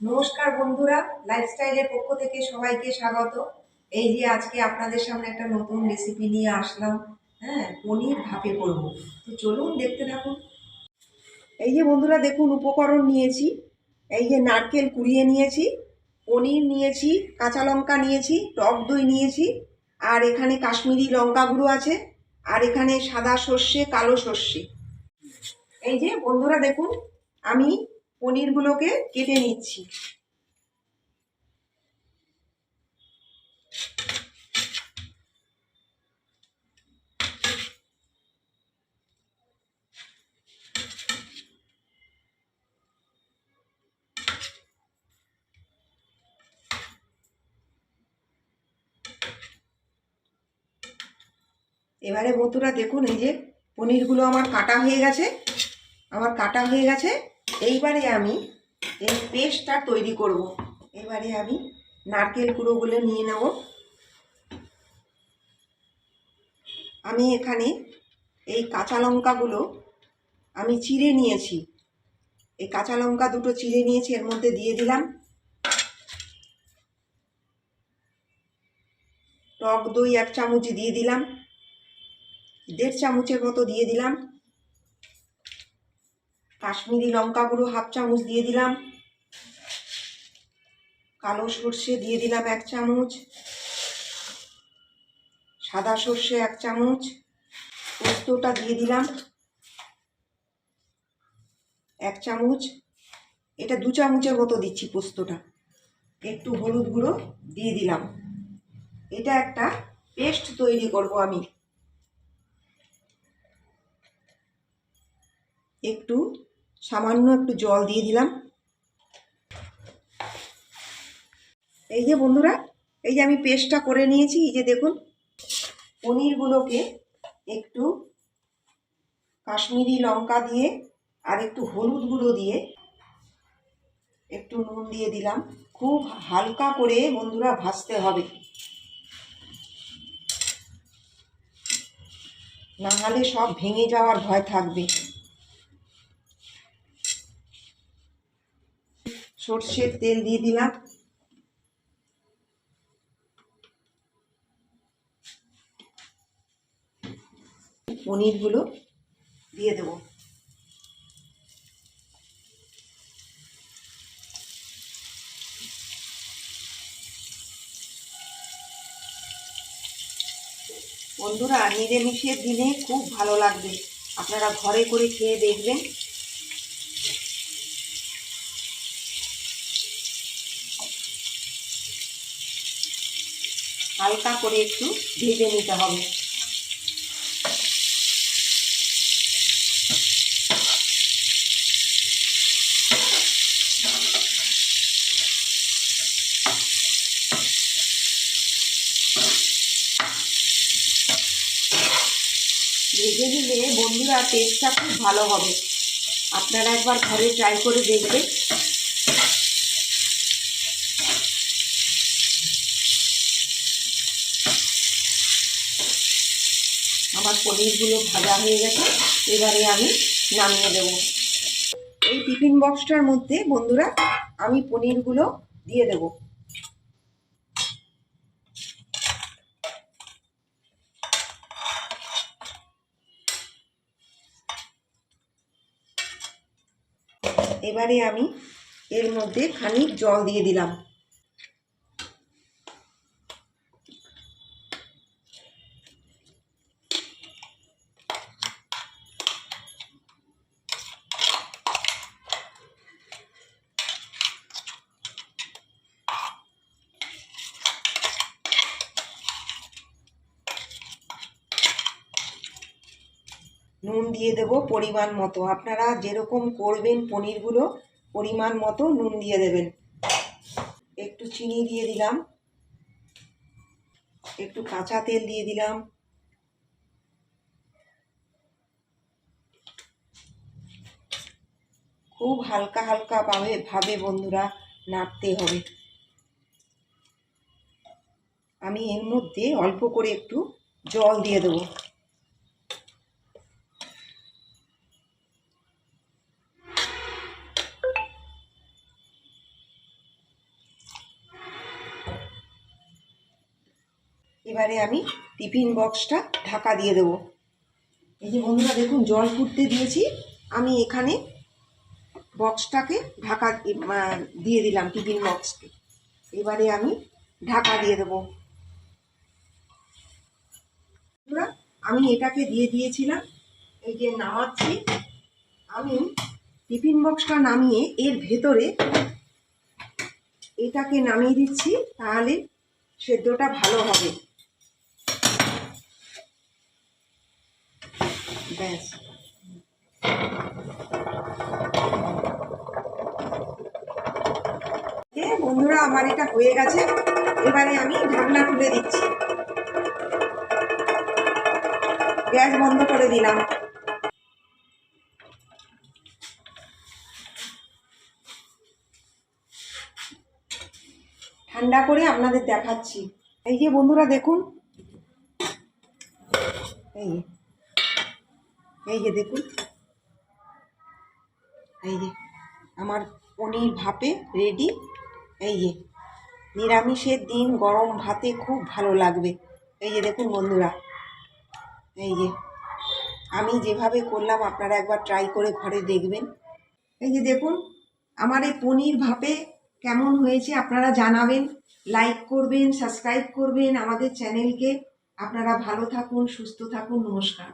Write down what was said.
নমস্কার বন্ধুরা লাইফস্টাইলের পক্ষ থেকে সবাইকে স্বাগত। এই যে আজকে আপনাদের সামনে একটা নতুন রেসিপি নিয়ে আসলাম হ্যাঁ পনির ভাপে করব। তো চলুন দেখতে থাকুন। এই যে বন্ধুরা, দেখুন, উপকরণ নিয়েছি। এই যে নারকেল কুড়িয়ে নিয়েছি, পনির নিয়েছি, কাঁচা লঙ্কা নিয়েছি, টক দই নিয়েছি, আর এখানে কাশ্মীরি লঙ্কা গুঁড়ো আছে, আর এখানে সাদা সর্ষে, কালো সর্ষে। এই যে বন্ধুরা, দেখুন, আমি পনিরগুলোকে কেটে নিচ্ছি। এবারে বন্ধুরা দেখুন, এই যে পনিরগুলো আমার কাটা হয়ে গেছে। আমার কাটা হয়ে গেছে। এইবারে আমি এই পেস্টটা তৈরি করব। এবারে আমি নারকেল গুঁড়োগুলো নিয়ে নেব। আমি এখানে এই কাঁচা লঙ্কাগুলো আমি চিড়ে নিয়েছি। এই কাঁচা লঙ্কা দুটো চিড়ে নিয়েছি, এর মধ্যে দিয়ে দিলাম। টক দই এক চামচ দিয়ে দিলাম। দেড় চামচের মতো দিয়ে দিলাম। কাশ্মীরি লঙ্কা গুঁড়ো হাফ চামচ দিয়ে দিলাম। কালো সর্ষে দিয়ে দিলাম এক চামচ। সাদা সর্ষে এক চামচ। পোস্তটা দিয়ে দিলাম এক চামচ। এটা দু চামচের মতো দিচ্ছি পোস্তটা। একটু হলুদ গুঁড়ো দিয়ে দিলাম। এটা একটা পেস্ট তৈরি করব আমি। একটু সামান্য একটু জল দিয়ে দিলাম। এই যে বন্ধুরা, এই যে আমি পেস্টটা করে নিয়েছি, এই যে দেখুন, পনিরগুলোকে একটু কাশ্মীরি লঙ্কা দিয়ে আর একটু হলুদ গুঁড়ো দিয়ে একটু নুন দিয়ে দিলাম। খুব হালকা করে বন্ধুরা ভাজতে হবে। না হলে সব ভেঙে যাওয়ার ভয় থাকবে। সর্ষের তেল দিয়ে দিলাম। পনিরগুলো দিয়ে দেবো। বন্ধুরা, নিরামিষের দিনে খুব ভালো লাগবে। আপনারা ঘরে করে খেয়ে দেখবেন। হালকা করে একটু ভেজে নিতে হবে। ভেজে নিলে বন্ধুরা টেস্টটা খুব ভালো হবে। আপনারা একবার ঘরে ট্রাই করে দেখবেন। আমার পনিরগুলো ভাজা হয়ে গেছে, এবারে আমি নামিয়ে দেব। এই টিফিন বক্সটার মধ্যে বন্ধুরা, আমি পনিরগুলো দিয়ে দেব। এবারে আমি এর মধ্যে খানিক জল দিয়ে দিলাম। নুন দিয়ে দেব পরিমাণ মতো। আপনারা যেরকম করবেন পনিরগুলো, পরিমাণ মতো নুন দিয়ে দেবেন। একটু চিনি দিয়ে দিলাম। একটু কাঁচা তেল দিয়ে দিলাম। খুব হালকা হালকা ভাবে ভাবে বন্ধুরা, নাড়তে হবে। আমি এর মধ্যে অল্প করে একটু জল দিয়ে দেবো। এবারে আমি টিফিন বক্সটা ঢাকা দিয়ে দেবো। এই যে বন্ধুরা, দেখুন, জল ফুটতে দিয়েছি। আমি এখানে বক্সটাকে ঢাকা দিয়ে দিলাম টিফিন বক্সকে। এবারে আমি ঢাকা দিয়ে দেবো। আমি এটাকে দিয়ে দিয়েছিলাম। এই যে নামাচ্ছি। আমি টিফিন বক্সটা নামিয়ে এর ভেতরে এটাকে নামিয়ে দিচ্ছি, তাহলে সেদ্ধটা ভালো হবে। ব্যাস বন্ধুরা, আমার এটা হয়ে গেছে। এবারে আমি ঢাকনা তুলে দিচ্ছি। গ্যাস বন্ধ করে দিলাম। ঠান্ডা করে আপনাদের দেখাচ্ছি। এই যে বন্ধুরা, দেখুন। এই এই যে দেখুন। এই যে আমার পনির ভাপে রেডি এই যে নিরামিষের দিন গরম ভাতে খুব ভালো লাগবে। এই যে দেখুন বন্ধুরা। এই যে আমি যেভাবে করলাম, আপনারা একবার ট্রাই করে ঘরে দেখবেন। এই যে দেখুন, আমার এই পনির ভাপে কেমন হয়েছে আপনারা জানাবেন। লাইক করবেন সাবস্ক্রাইব করবেন আমাদের চ্যানেলকে আপনারা ভালো থাকুন, সুস্থ থাকুন, নমস্কার।